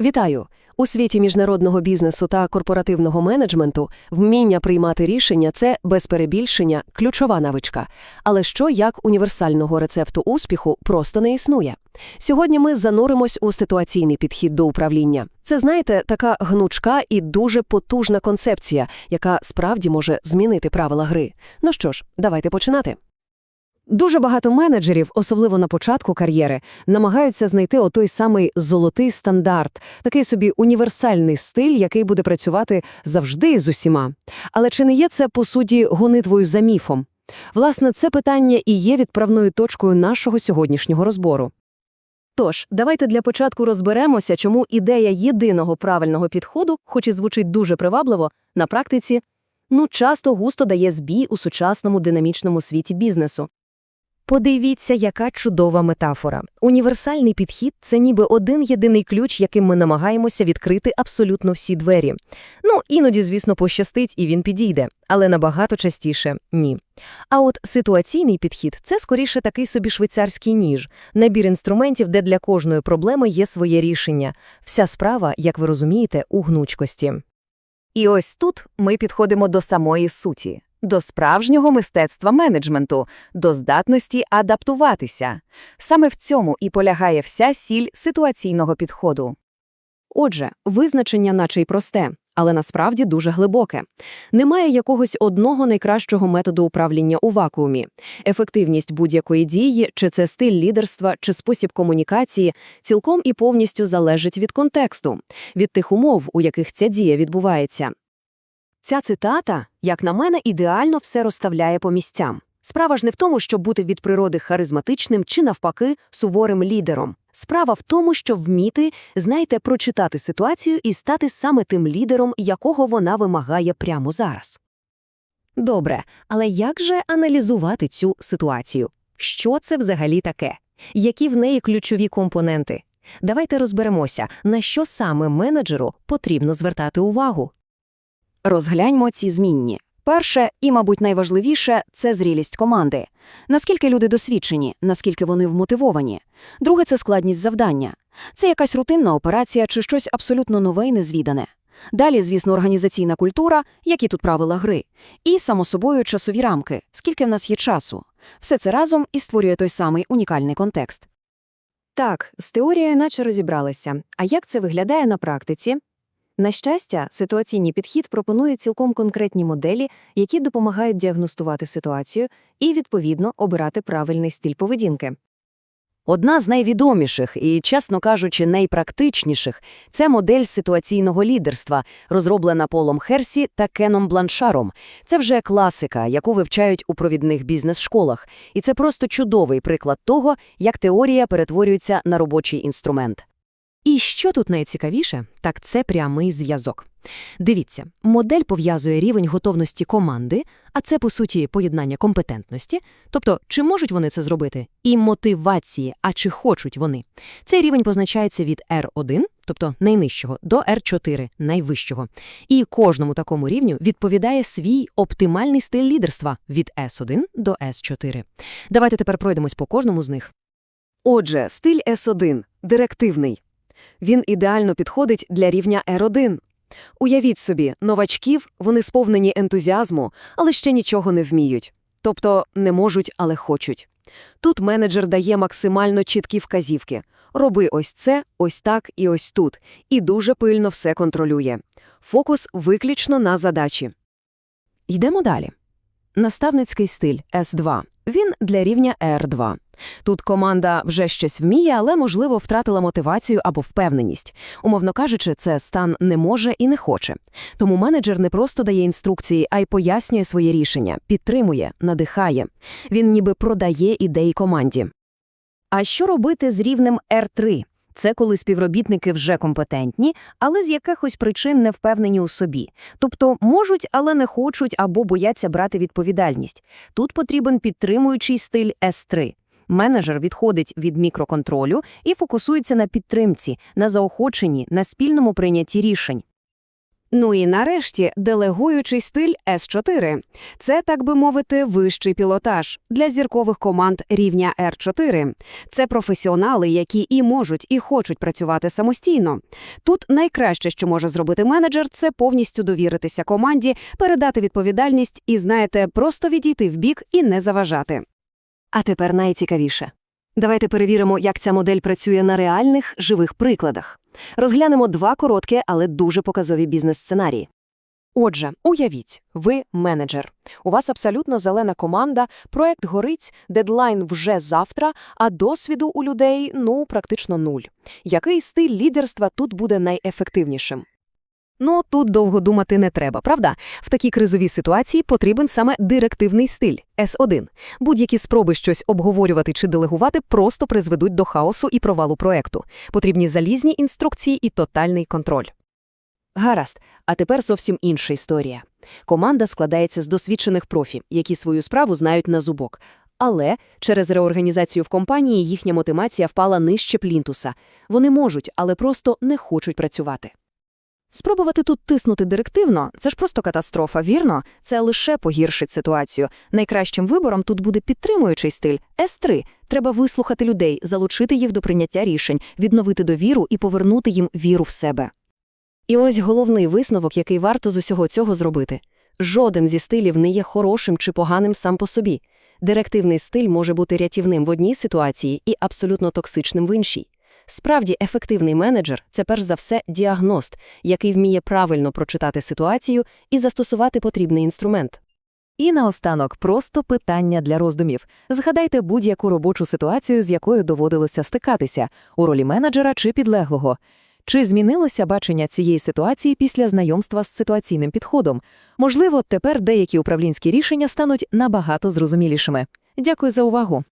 Вітаю! У світі міжнародного бізнесу та корпоративного менеджменту вміння приймати рішення це без перебільшення ключова навичка. Але що як універсального рецепту успіху просто не існує. Сьогодні ми зануримось у ситуаційний підхід до управління. Це, знаєте, така гнучка і дуже потужна концепція, яка справді може змінити правила гри. Ну що ж, давайте починати. Дуже багато менеджерів, особливо на початку кар'єри, намагаються знайти отой самий золотий стандарт, такий собі універсальний стиль, який буде працювати завжди з усіма. Але чи не є це, по суті, гонитвою за міфом? Власне, це питання і є відправною точкою нашого сьогоднішнього розбору. Тож, давайте для початку розберемося, чому ідея єдиного правильного підходу, хоч і звучить дуже привабливо, на практиці, ну, часто густо дає збій у сучасному динамічному світі бізнесу. Подивіться, яка чудова метафора. Універсальний підхід це ніби один єдиний ключ, яким ми намагаємося відкрити абсолютно всі двері. Ну, іноді, звісно, пощастить і він підійде, але набагато частіше ні. А от ситуаційний підхід це скоріше такий собі швейцарський ніж, набір інструментів, де для кожної проблеми є своє рішення. Вся справа, як ви розумієте, у гнучкості. І ось тут ми підходимо до самої суті, до справжнього мистецтва менеджменту, до здатності адаптуватися. Саме в цьому і полягає вся сіль ситуаційного підходу. Отже, визначення наче й просте, але насправді дуже глибоке. Немає якогось одного найкращого методу управління у вакуумі. Ефективність будь-якої дії, чи це стиль лідерства, чи спосіб комунікації, цілком і повністю залежить від контексту, від тих умов, у яких ця дія відбувається. Ця цитата, як на мене, ідеально все розставляє по місцям. Справа ж не в тому, щоб бути від природи харизматичним чи, навпаки, суворим лідером. Справа в тому, щоб вміти, знаєте, прочитати ситуацію і стати саме тим лідером, якого вона вимагає прямо зараз. Добре, але як же аналізувати цю ситуацію? Що це взагалі таке? Які в неї ключові компоненти? Давайте розберемося, на що саме менеджеру потрібно звертати увагу. Розгляньмо ці змінні. Перше і, мабуть, найважливіше це зрілість команди. Наскільки люди досвідчені, наскільки вони вмотивовані. Друге це складність завдання. Це якась рутинна операція чи щось абсолютно нове і незвідане. Далі, звісно, організаційна культура, які тут правила гри, і, само собою, часові рамки, скільки в нас є часу. Все це разом і створює той самий унікальний контекст. Так, з теорією наче розібралися. А як це виглядає на практиці? На щастя, ситуаційний підхід пропонує цілком конкретні моделі, які допомагають діагностувати ситуацію і, відповідно, обирати правильний стиль поведінки. Одна з найвідоміших і, чесно кажучи, найпрактичніших це модель ситуаційного лідерства, розроблена Полом Херсі та Кеном Бланшаром. Це вже класика, яку вивчають у провідних бізнес-школах. І це просто чудовий приклад того, як теорія перетворюється на робочий інструмент. І що тут найцікавіше, так це прямий зв'язок. Дивіться, модель пов'язує рівень готовності команди, а це, по суті, поєднання компетентності, тобто, чи можуть вони це зробити, і мотивації, а чи хочуть вони. Цей рівень позначається від R1, тобто найнижчого, до R4, найвищого. І кожному такому рівню відповідає свій оптимальний стиль лідерства від S1 до S4. Давайте тепер пройдемось по кожному з них. Отже, стиль S1 – директивний. Він ідеально підходить для рівня R1. Уявіть собі, новачків, вони сповнені ентузіазму, але ще нічого не вміють. Тобто не можуть, але хочуть. Тут менеджер дає максимально чіткі вказівки. Роби ось це, ось так і ось тут. І дуже пильно все контролює. Фокус виключно на задачі. Йдемо далі. Наставницький стиль S2. Він для рівня R2. Тут команда вже щось вміє, але, можливо, втратила мотивацію або впевненість. Умовно кажучи, це стан не може і не хоче. Тому менеджер не просто дає інструкції, а й пояснює своє рішення, підтримує, надихає. Він ніби продає ідеї команді. А що робити з рівнем R3? Це коли співробітники вже компетентні, але з якихось причин не впевнені у собі. Тобто можуть, але не хочуть або бояться брати відповідальність. Тут потрібен підтримуючий стиль S3. Менеджер відходить від мікроконтролю і фокусується на підтримці, на заохоченні, на спільному прийнятті рішень. Ну і нарешті делегуючий стиль S4. Це, так би мовити, вищий пілотаж для зіркових команд рівня R4. Це професіонали, які і можуть, і хочуть працювати самостійно. Тут найкраще, що може зробити менеджер, це повністю довіритися команді, передати відповідальність і, знаєте, просто відійти в бік і не заважати. А тепер найцікавіше. Давайте перевіримо, як ця модель працює на реальних живих прикладах. Розглянемо два короткі, але дуже показові бізнес-сценарії. Отже, уявіть, ви менеджер. У вас абсолютно зелена команда, проект горить, дедлайн вже завтра, а досвіду у людей, ну, практично нуль. Який стиль лідерства тут буде найефективнішим? Ну, тут довго думати не треба, правда? В такій кризовій ситуації потрібен саме директивний стиль – С1. Будь-які спроби щось обговорювати чи делегувати просто призведуть до хаосу і провалу проекту. Потрібні залізні інструкції і тотальний контроль. Гаразд, а тепер зовсім інша історія. Команда складається з досвідчених профі, які свою справу знають на зубок. Але через реорганізацію в компанії їхня мотивація впала нижче плінтуса. Вони можуть, але просто не хочуть працювати. Спробувати тут тиснути директивно – це ж просто катастрофа, вірно? Це лише погіршить ситуацію. Найкращим вибором тут буде підтримуючий стиль – С3. Треба вислухати людей, залучити їх до прийняття рішень, відновити довіру і повернути їм віру в себе. І ось головний висновок, який варто з усього цього зробити. Жоден зі стилів не є хорошим чи поганим сам по собі. Директивний стиль може бути рятівним в одній ситуації і абсолютно токсичним в іншій. Справді, ефективний менеджер – це перш за все діагност, який вміє правильно прочитати ситуацію і застосувати потрібний інструмент. І наостанок просто питання для роздумів. Згадайте будь-яку робочу ситуацію, з якою доводилося стикатися у ролі менеджера чи підлеглого. Чи змінилося бачення цієї ситуації після знайомства з ситуаційним підходом? Можливо, тепер деякі управлінські рішення стануть набагато зрозумілішими. Дякую за увагу.